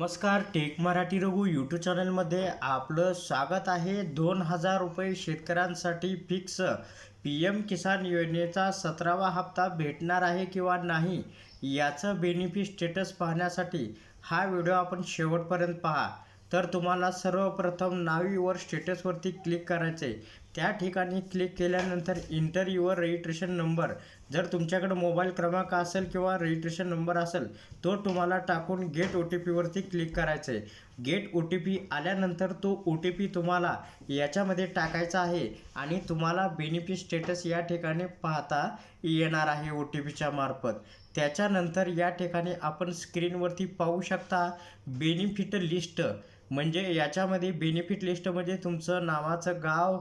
नमस्कार take Marathi Raghu YouTube चॅनलमध्ये आपलं स्वागत आहे. दोन हजार रुपये शेतकऱ्यांसाठी फिक्स पी एम किसान योजनेचा सतरावा हप्ता भेटणार आहे किंवा नाही याचं बेनिफिट स्टेटस पाहण्यासाठी हा व्हिडिओ आपण शेवटपर्यंत पहा. तर तुम्हाला सर्वप्रथम नावीवर स्टेटसवरती क्लिक करायचे त्या ठिकाणी क्लिक केल्यानंतर इंटर युअर रजिस्ट्रेशन नंबर जर तुमच्याकडे मोबाईल क्रमांक असेल किंवा रजिस्ट्रेशन नंबर असेल तो तुम्हाला टाकून गेट ओ टी पीवरती क्लिक करायचं आहे गेट ओ टी पी आल्यानंतर तो ओ टी पी तुम्हाला याच्यामध्ये टाकायचा आहे आणि तुम्हाला बेनिफिट स्टेटस या ठिकाणी पाहता येणार आहे ओ टी पीच्या मार्फत. त्याच्यानंतर या ठिकाणी आपण स्क्रीनवरती पाहू शकता बेनिफिट लिस्ट म्हणजे याच्यामध्ये बेनिफिट लिस्ट म्हणजे तुमचं नावाचं गाव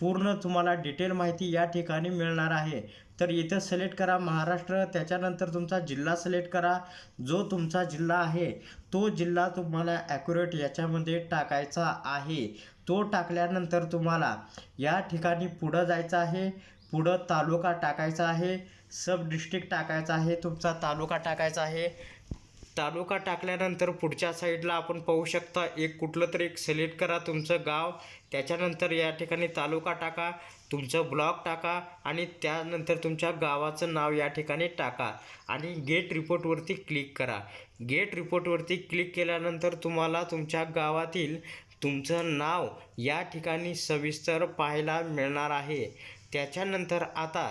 पूर्ण तुम्हाला डिटेल माहिती या ठिकाणी मिळणार आहे. तर इथं सिलेक्ट करा महाराष्ट्र त्याच्यानंतर तुमचा जिल्हा सिलेक्ट करा. जो तुमचा जिल्हा आहे तो जिल्हा तुम्हाला ॲक्युरेट याच्यामध्ये टाकायचा आहे. तो टाकल्यानंतर तुम्हाला या ठिकाणी पुढं जायचं आहे. पुढं तालुका टाकायचा आहे. सब डिस्ट्रिक्ट टाकायचा आहे. तुमचा तालुका टाकायचा आहे. तालुका टाकल्यानंतर पुढच्या साईडला आपण पाहू शकता एक कुठलं तरी एक सिलेक्ट करा तुमचं गाव. त्याच्यानंतर या ठिकाणी तालुका टाका तुमचं ब्लॉक टाका आणि त्यानंतर तुमच्या गावाचं नाव या ठिकाणी टाका आणि गेट रिपोर्टवरती क्लिक करा. गेट रिपोर्टवरती क्लिक केल्यानंतर तुम्हाला तुमच्या गावातील तुमचं नाव या ठिकाणी सविस्तर पाहायला मिळणार आहे. त्याच्यानंतर आता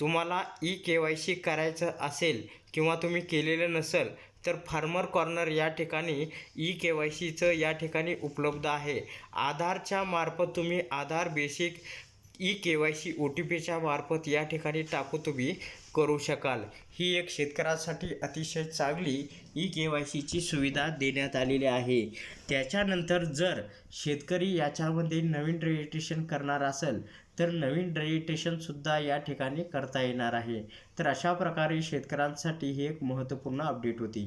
तुम्हाला ई के वाय सी करायचं असेल किंवा तुम्ही केलेलं नसेल तर फार्मर कॉर्नर या ठिकाणी ई के वाय सीचं या ठिकाणी उपलब्ध आहे. आधारच्या मार्फत तुम्ही Aadhaar basic e K Y C O T पीच्या मार्फत या ठिकाणी टाकू तुम्ही करू शकाल. ही एक शेतकऱ्यासाठी अतिशय चांगली ई के वाय सीची सुविधा देण्यात आलेली आहे. त्याच्यानंतर जर शेतकरी याच्यामध्ये नवीन रजिस्ट्रेशन करणार असेल तर नवीन रजिस्ट्रेशनसुद्धा या ठिकाणी करता येणार आहे. तर अशा प्रकारे शेतकऱ्यांसाठी ही एक महत्त्वपूर्ण अपडेट होती.